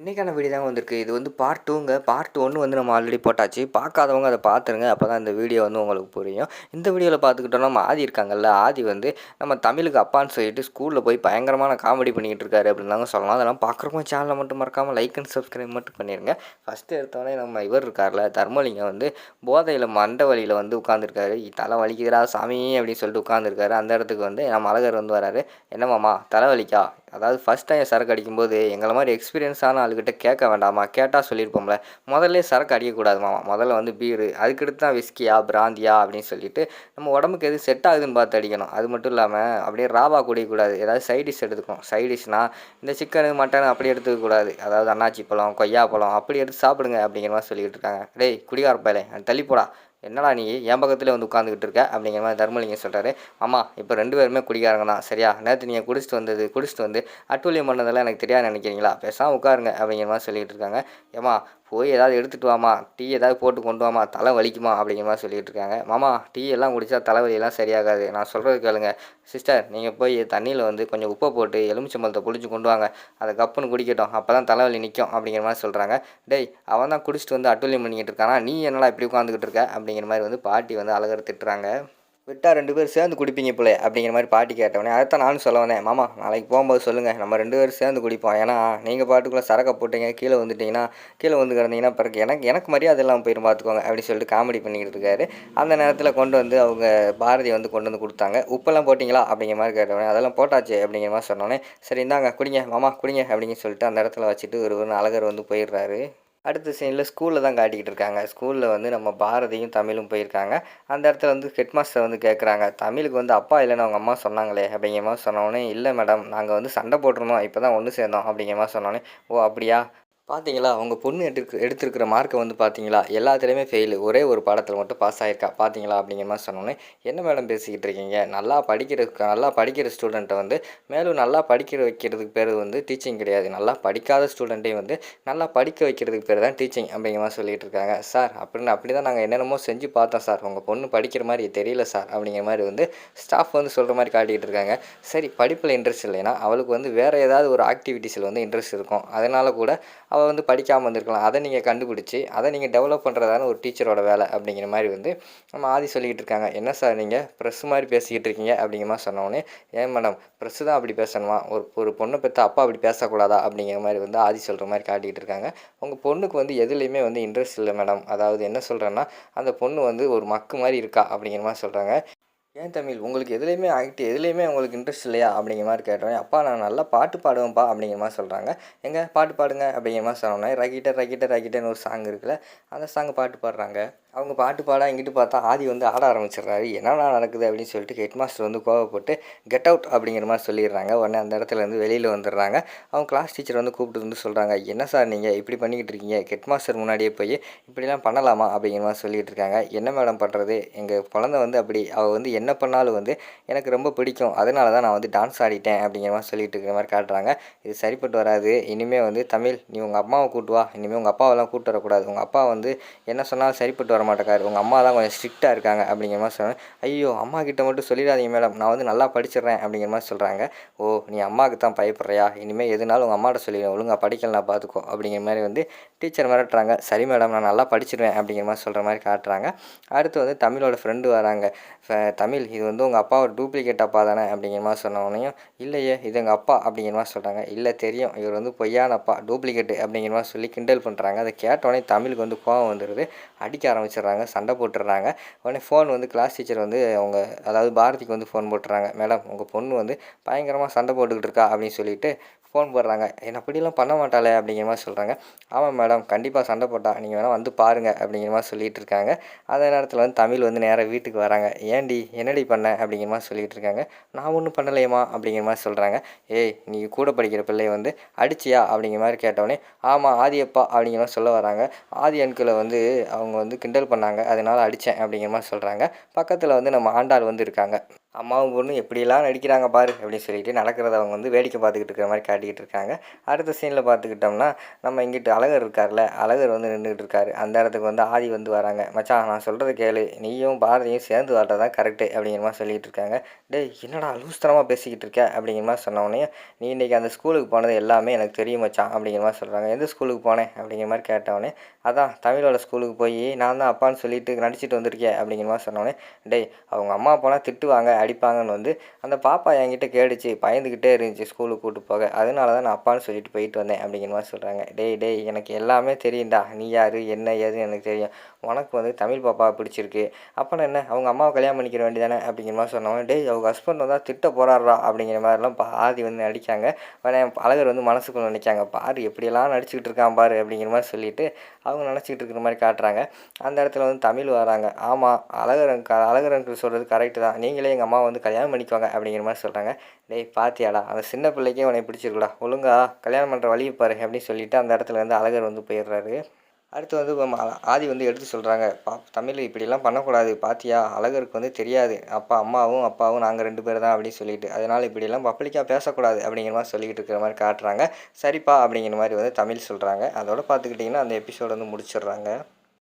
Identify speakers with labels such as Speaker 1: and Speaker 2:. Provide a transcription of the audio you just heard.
Speaker 1: இன்றைக்கான வீடியோ தாங்க வந்திருக்கு. இது வந்து பார்ட் டூங்க பார்ட் ஒன்று வந்து நம்ம ஆல்ரெடி போட்டாச்சு. பார்க்காதவங்க அதை பார்த்துருங்க. அப்போ தான் இந்த வீடியோ வந்து உங்களுக்கு புரியும். இந்த வீடியோவில் பார்த்துக்கிட்டோம்னா நம்ம ஆதி இருக்காங்கல்ல. ஆதி வந்து நம்ம தமிழுக்கு அப்பான்னு சொல்லிட்டு ஸ்கூலில் போய் பயங்கரமான காமெடி பண்ணிக்கிட்டு இருக்காரு அப்படின்னு தாங்க சொல்லலாம். அதெல்லாம் பார்க்குறவங்க சேனலை மட்டும் மறக்காமல் லைக் அண்ட் சப்ஸ்கிரைப் மட்டும் பண்ணிடுங்க ஃபஸ்ட்டு எடுத்தோடனே நம்ம இவர் இருக்கார்ல தர்மலிங்கம் வந்து போதையில் மண்டை வழியில் வந்து உட்காந்துருக்காரு தலை வலிக்குதுடா சாமி அப்படின்னு சொல்லிட்டு உட்காந்துருக்காரு அந்த இடத்துக்கு வந்து நம்ம அழகர் வந்து வராரு. என்னமாம்மா தலை வலிக்கா? அதாவது ஃபஸ்ட் டைம் சரக்கு அடிக்கும்போது எங்களை மாதிரி எக்ஸ்பீரியன்ஸான ஆளுகிட்ட கேட்க வேண்டாமா? கேட்டால் சொல்லியிருப்போம்ல. முதல்ல சரக்கு அடிக்கக்கூடாதுமா? முதல்ல வந்து பீரு அதுக்கடுத்து தான் விஸ்கியா பிராந்தியா அப்படின்னு சொல்லிட்டு நம்ம உடம்புக்கு எது செட் ஆகுதுன்னு பார்த்து அடிக்கணும். அது மட்டும் இல்லாமல் அப்படியே ராவா குடிக்கக்கூடாது. ஏதாவது சைட் டிஷ் எடுத்துக்கணும். சைட் டிஷ்னால் இந்த சிக்கனு மட்டன் அப்படி எடுத்துக்கக்கூடாது. அதாவது அன்னாச்சி பழம் கொய்யா பழம் அப்படி எடுத்து சாப்பிடுங்க அப்படிங்கிற மாதிரி சொல்லிக்கிட்டு இருக்காங்க. டேய் குடிகார பயலே தள்ளி போடா. என்னடா நீ என் பக்கத்தில் வந்து உட்காந்துக்கிட்டு இருக்க? அப்படிங்கிற மாதிரி தர்மலிங்கம் சொல்கிறாரு அம்மா இப்போ ரெண்டு பேருமே குடிக்காரங்க தான். சரியா? நேற்று நீங்கள் குடிச்சிட்டு வந்தது குடிச்சிட்டு வந்து அட்டூழியம் பண்ணதெல்லாம் எனக்கு தெரியாது நினைக்கிறீங்களா? பேசாமல் உட்காருங்க அப்படிங்கிற மாதிரி சொல்லிகிட்டு இருக்காங்க. ஏம்மா போய் ஏதாவது எடுத்துகிட்டு வாமா டீ ஏதாவது போட்டு கொண்டு வாமா தலை வலிக்குமா? அப்படிங்கிற மாதிரி சொல்லிகிட்டு இருக்காங்க. மாமா டீ எல்லாம் குடித்தா தலைவலியெல்லாம் சரியாகாது. நான் சொல்கிறது கேளுங்க. சிஸ்டர் நீங்கள் போய் தண்ணியில் வந்து கொஞ்சம் உப்பை போட்டு எலுமிச்சம்பழத்தை புளிச்சு கொண்டு வாங்க. அதை கப்புன்னு குடிக்கட்டும். அப்போ தான் தலைவலி நிற்கும் அப்படிங்கிற மாதிரி சொல்கிறாங்க டேய் அவன் தான் குடிச்சிட்டு வந்து அட்டூழியம் பண்ணிக்கிட்டு இருக்கானா? நீ என்னடா இப்படி உட்காந்துக்கிட்டு இருக்க? அப்படிங்கிற மாதிரி வந்து பாட்டி வந்து அழகர் திட்டுறாங்க. விட்டால் ரெண்டு பேர் சேர்ந்து குடிப்பீங்க பிள்ளை அப்படிங்கிற மாதிரி பாட்டி கேட்டவொடனே அதைத்தான் நானும் சொல்ல வந்தேன். மாமா நாளைக்கு போகும்போது சொல்லுங்கள் நம்ம ரெண்டு பேரும் சேர்ந்து குடிப்போம். ஏன்னா நீங்கள் பாட்டுக்குள்ளே சரக்கை போட்டீங்க கீழே வந்துட்டிங்கன்னா கீழே வந்து கிடந்தீங்கன்னா பிறகு எனக்கு எனக்கு மரியாதை எல்லாம் போயிடும் பார்த்துக்கோங்க அப்படின்னு சொல்லிட்டு காமெடி பண்ணிக்கிட்டு இருக்காரு. அந்த நேரத்தில் கொண்டு வந்து அவங்க பாரதி வந்து கொண்டு வந்து கொடுத்தாங்க. உப்பெல்லாம் போட்டிங்களா? அப்படிங்கிற மாதிரி கேட்டவொடனே அதெல்லாம் போட்டாச்சு அப்படிங்கிற மாதிரி சொன்னோன்னே சரி இந்தாங்க குடிங்க மாமா குடிங்க அப்படின்னு சொல்லிட்டு அந்த இடத்துல வச்சுட்டு ஒரு ஒரு அழகர் வந்து போயிடுறாரு. அடுத்த சீனில் ஸ்கூலில் தான் காட்டிக்கிட்டு இருக்காங்க. ஸ்கூலில் வந்து நம்ம பாரதியும் தமிழும் போயிருக்காங்க. அந்த இடத்துல வந்து ஹெட் மாஸ்டர் வந்து கேட்குறாங்க தமிழுக்கு வந்து அப்பா இல்லைன்னு அவங்க அம்மா சொன்னாங்களே? அப்படிங்கிற மாதிரி சொன்னோடனே இல்லை மேடம் நாங்கள் வந்து சண்டை போட்டிருந்தோம். இப்போ தான் ஒன்று சேர்ந்தோம். அப்படிங்கிற மாதிரி சொன்னோடனே ஓ அப்படியா? பார்த்தீங்களா அவங்க பொண்ணு எடுத்து எடுத்திருக்கிற மார்க்கை வந்து பார்த்தீங்களா எல்லாத்துலேயுமே ஃபெயிலு ஒரே ஒரு பாடத்தில் மட்டும் பாஸ் ஆகிருக்கா பார்த்தீங்களா அப்படிங்கிற மாதிரி சொன்னோன்னே என்ன மேடம் பேசிக்கிட்டு இருக்கீங்க? நல்லா படிக்கிற நல்லா படிக்கிற ஸ்டூடெண்ட்டை வந்து மேலும் நல்லா படிக்கிற வைக்கிறதுக்கு பேர் வந்து டீச்சிங் கிடையாது. நல்லா படிக்காத ஸ்டூடெண்ட்டையும் வந்து நல்லா படிக்க வைக்கிறதுக்கு பேர் தான் டீச்சிங் அப்படிங்கிற மாதிரி சொல்லிகிட்டு இருக்காங்க. சார் அப்படின்னு அப்படி தான் நாங்கள் என்னென்னமோ செஞ்சு பார்த்தோம் சார். உங்கள் பொண்ணு படிக்கிற மாதிரி தெரியல சார் அப்படிங்கிற மாதிரி வந்து ஸ்டாஃப் வந்து சொல்கிற மாதிரி காட்டிகிட்டு இருக்காங்க. சரி படிப்பில் இன்ட்ரெஸ்ட் இல்லைன்னா அவளுக்கு வந்து வேறு ஏதாவது ஒரு ஆக்டிவிட்டீஸில் வந்து இன்ட்ரெஸ்ட் இருக்கும். அதனால் கூட அவள் வந்து படிக்காமல் வந்திருக்கலாம். அதை நீங்கள் கண்டுபிடிச்சி அதை நீங்கள் டெவலப் பண்ணுறதான ஒரு டீச்சரோட வேலை அப்படிங்கிற மாதிரி வந்து நம்ம ஆதி சொல்லிக்கிட்டு இருக்காங்க. என்ன சார் நீங்கள் ப்ரெஸ் மாதிரி பேசிக்கிட்டு இருக்கீங்க அப்படிங்கிற மாதிரி சொன்னோடனே ஏன் மேடம் ப்ரெஸ்ஸு தான் அப்படி பேசணுமா? ஒரு ஒரு பொண்ணை பெற்ற அப்பா அப்படி பேசக்கூடாதா? அப்படிங்கிற மாதிரி வந்து ஆதி சொல்கிற மாதிரி காட்டிக்கிட்டு இருக்காங்க. உங்கள் பொண்ணுக்கு வந்து எதுலேயுமே வந்து இன்ட்ரெஸ்ட் இல்லை மேடம் அதாவது என்ன சொல்கிறேன்னா அந்த பொண்ணு வந்து ஒரு மக்கு மாதிரி இருக்கா அப்படிங்கிற மாதிரி சொல்கிறாங்க ஏன் தமிழ்? உங்களுக்கு எதுலேயுமே ஆக்டி எதுலேயுமே உங்களுக்கு இன்ட்ரெஸ்ட் இல்லையா? அப்படிங்கிற மாதிரி கேட்டோம் அப்பா நான் நல்லா பாட்டு பாடுவேன்ப்பா அப்படிங்கிற மாதிரி சொல்கிறாங்க எங்கே? பாட்டு பாடுங்க அப்படிங்கிற மாதிரி சொன்னோன்னே ரகிட்ட ரகிட்ட ரகிட்டன்னு ஒரு சாங் இருக்குல்ல அந்த சாங் பாட்டு பாடுறாங்க. அவங்க பாட்டு பாட இங்கிட்டு பார்த்தா ஆதி வந்து ஆட ஆரம்பிச்சிடுறாரு. என்னடா நடக்குது அப்படின்னு சொல்லிட்டு ஹெட் மாஸ்டர் வந்து கோவப்பட்டு கெட் அவுட் அப்படிங்கிற மாதிரி சொல்லிடுறாங்க. உடனே அந்த இடத்துலேருந்து வெளியில் வந்துடுறாங்க. அவங்க கிளாஸ் டீச்சர் வந்து கூப்பிட்டு வந்து சொல்கிறாங்க என்ன சார் நீங்கள் இப்படி பண்ணிக்கிட்டு இருக்கீங்க? ஹெட் மாஸ்டர் முன்னாடியே போய் இப்படிலாம் பண்ணலாமா? அப்படிங்கிற மாதிரி சொல்லிகிட்டு இருக்காங்க. என்ன மேடம் பண்ணுறது எங்கள் குழந்த வந்து அப்படி அவள் வந்து என்ன பண்ணாலும் வந்து எனக்கு ரொம்ப பிடிக்கும். அதனால தான் நான் வந்து டான்ஸ் ஆடிட்டேன் அப்படிங்கிற மாதிரி சொல்லிட்டு இருக்கிற மாதிரி காட்டுறாங்க. இது சரிப்பட்டு வராது. இனிமேல் வந்து தமிழ் நீ உங்கள் அம்மாவை கூட்டு வா. இனிமேல் உங்கள் அப்பாவெல்லாம் கூப்பிட்டு வரக்கூடாது. உங்கள் அப்பா வந்து என்ன சொன்னாலும் சரிப்பட்டு வர மாட்டேக்காரு உங்கள் அம்மா தான் கொஞ்சம் ஸ்ட்ரிக்டாக இருக்காங்க அப்படிங்கிற மாதிரி சொன்னேன் ஐயோ அம்மா கிட்ட மட்டும் சொல்லிடாதீங்க மேடம் நான் வந்து நல்லா படிச்சிடுறேன் அப்படிங்கிற மாதிரி சொல்கிறாங்க ஓ நீ அம்மாவுக்கு தான் பயப்படுறியா? இனிமேல் எதுனாலும் உங்கள் அம்மாட்ட சொல்லிடுவேன் ஒழுங்காக படிக்கலாம் பார்த்துக்கோ அப்படிங்கிற மாதிரி வந்து டீச்சர் மிரட்டுறாங்க. சரி மேடம் நான் நல்லா படிச்சிடுவேன் அப்படிங்கிற மாதிரி சொல்கிற மாதிரி காட்டுறாங்க. அடுத்து வந்து தமிழோட ஃப்ரெண்டு வராங்க. தமிழ் இது வந்து உங்கள் அப்பாவோட டூப்ளிகேட் அப்பா தானே அப்படிங்கிற மாதிரி சொன்னவனையும் இல்லையே இது எங்கள் அப்பா அப்படிங்கிற மாதிரி சொல்கிறாங்க இல்லை தெரியும். இவர் வந்து பொய்யான அப்பா டூப்ளிகேட்டு அப்படிங்கிற மாதிரி சொல்லி கிண்டல் பண்ணுறாங்க அதை கேட்டோடனே தமிழுக்கு வந்து கோவம் வந்துடுது அடிக்க ஆரம்பிச்சிடுறாங்க சண்டை போட்டுடுறாங்க. உடனே ஃபோன் வந்து கிளாஸ் டீச்சர் வந்து அவங்க அதாவது பாரதிக்கு வந்து ஃபோன் போட்டுறாங்க. மேடம் உங்கள் பொண்ணு வந்து பயங்கரமாக சண்டை போட்டுக்கிட்டு இருக்கா? அப்படின்னு சொல்லிட்டு ஃபோன் போடுறாங்க. என்ன அப்படிலாம் பண்ண மாட்டாளே அப்படிங்கிற மாதிரி சொல்கிறாங்க ஆமாம் மேடம் கண்டிப்பாக சண்டை போட்டா நீங்கள் வேணால் வந்து பாருங்கள் அப்படிங்கிற மாதிரி சொல்லிகிட்டு இருக்காங்க. அதே நேரத்தில் வந்து தமிழ் வந்து நேராக வீட்டுக்கு வராங்க. ஏன்டி என்னடி பண்ண? அப்படிங்கிற மாதிரி சொல்லிகிட்டு இருக்காங்க. நான் ஒன்றும் பண்ணலையம்மா அப்படிங்கிற மாதிரி சொல்கிறாங்க ஏய் நீ கூட படிக்கிற பிள்ளைய வந்து அடிச்சியா? அப்படிங்கிற மாதிரி கேட்டவொடனே ஆமாம் ஆதி அப்பா அப்படிங்கிற மாதிரி சொல்ல வராங்க. ஆதி அன்கிளை வந்து அவங்க வந்து கிண்டல் பண்ணாங்க. அதனால் அடித்தேன் அப்படிங்கிற மாதிரி சொல்கிறாங்க பக்கத்தில் வந்து நம்ம ஆண்டாள் வந்து இருக்காங்க. அம்மாவும் பொண்ணு எப்படியெல்லாம் நடிக்கிறாங்க பாரு அப்படின்னு சொல்லிட்டு நடக்கிறத அவங்க வந்து வேடிக்கை பார்த்துக்கிட்டு இருக்கிற மாதிரி காட்டிக்கிட்டு இருக்காங்க. அடுத்த சீனில் பார்த்துக்கிட்டோம்னா நம்ம இங்கிட்டு அழகர் இருக்கார்ல அழகர் வந்து நின்றுக்கிட்டு இருக்காரு. அந்த இடத்துக்கு வந்து ஆதி வந்து வராங்க. மச்சான் நான் சொல்கிறத கேளு. நீயும் பாரதியும் சேர்ந்து வாழ்றது தான் கரெக்டு அப்படிங்கிற மாதிரி சொல்லிட்டு இருக்காங்க. டேய் என்னடா லூஸ்தனமாக பேசிக்கிட்டு இருக்க அப்படிங்கிற மாதிரி சொன்னவொடனே நீ இன்றைக்கி அந்த ஸ்கூலுக்கு போனது எல்லாமே எனக்கு தெரியும் மச்சான் அப்படிங்கிற மாதிரி சொல்கிறாங்க எந்த ஸ்கூலுக்கு போனேன்? அப்படிங்கிற மாதிரி கேட்டவொடனே அதான் தமிழோட ஸ்கூலுக்கு போய் நான் தான் அப்பான்னு சொல்லிட்டு நடிச்சிட்டு வந்திருக்கேன் அப்படிங்கிற மாதிரி சொன்னோடனே டேய் அவங்க அம்மா போனால் திட்டுவாங்க. அடிப்பாங்கன்னு வந்து அந்த பாப்பா என்கிட்ட கேட்டுச்சு பயந்துக்கிட்டே இருந்துச்சு ஸ்கூலுக்கு கூப்பிட்டு போக. அதனால தான் நான் அப்பான்னு சொல்லிட்டு போயிட்டு வந்தேன் அப்படிங்கிற மாதிரி சொல்கிறாங்க டேய் டேய் எனக்கு எல்லாமே தெரியும்டா. நீ யார்? என்ன ஏதுன்னு எனக்கு தெரியும். உனக்கு வந்து தமிழ் பாப்பா பிடிச்சிருக்கு. அப்புறம் என்ன? அவங்க அம்மாவை கல்யாணம் பண்ணிக்கிற வேண்டியதானே அப்படிங்கிற மாதிரி சொன்னவங்க டேய் அவங்க ஹஸ்பண்ட் வந்தால் திட்ட போராடுறா அப்படிங்கிற மாதிரிலாம் பாதி வந்து நடிக்காங்க. ஆனால் அழகர் வந்து மனசுக்குள்ள நினைக்காங்க பாரு எப்படியெல்லாம் நடிச்சுக்கிட்டு இருக்கான் பாரு அப்படிங்கிற மாதிரி சொல்லிட்டு அவங்க நினச்சிக்கிட்டு இருக்கிற மாதிரி காட்டுறாங்க. அந்த இடத்துல வந்து தமிழ் வராங்க. ஆமாம் அழகர் அங்க அழகர் சொல்கிறது கரெக்டு தான். நீங்களே எங்கள் அம்மா வந்து கல்யாணம் பண்ணிக்கோங்க அப்படிங்கிற மாதிரி சொல்கிறாங்க டேய் பாத்தியாடா அந்த சின்ன பிள்ளைக்கே உனக்கு பிடிச்சிருக்குடா. ஒழுங்கா கல்யாணம் பண்ணுற வழியை பாரு அப்படின்னு சொல்லிட்டு அந்த இடத்துல வந்து அழகர் வந்து போயிடுறாரு. அடுத்து வந்து ஆதி வந்து எடுத்து சொல்கிறாங்க பா தமிழ் இப்படிலாம் பண்ணக்கூடாது பாத்தியா? அழகருக்கு வந்து தெரியாது. அப்பா அம்மாவும் அப்பாவும் நாங்கள் ரெண்டு பேர் தான் அப்படின்னு சொல்லிட்டு. அதனால் இப்படிலாம் பப்ளிக்காக பேசக்கூடாது அப்படிங்கிற மாதிரி சொல்லிக்கிட்டு இருக்கிற மாதிரி காட்டுறாங்க. சரிப்பா அப்படிங்கிற மாதிரி வந்து தமிழ் சொல்கிறாங்க அதோட பார்த்துக்கிட்டிங்கன்னா அந்த எபிசோடு வந்து முடிச்சிடுறாங்க.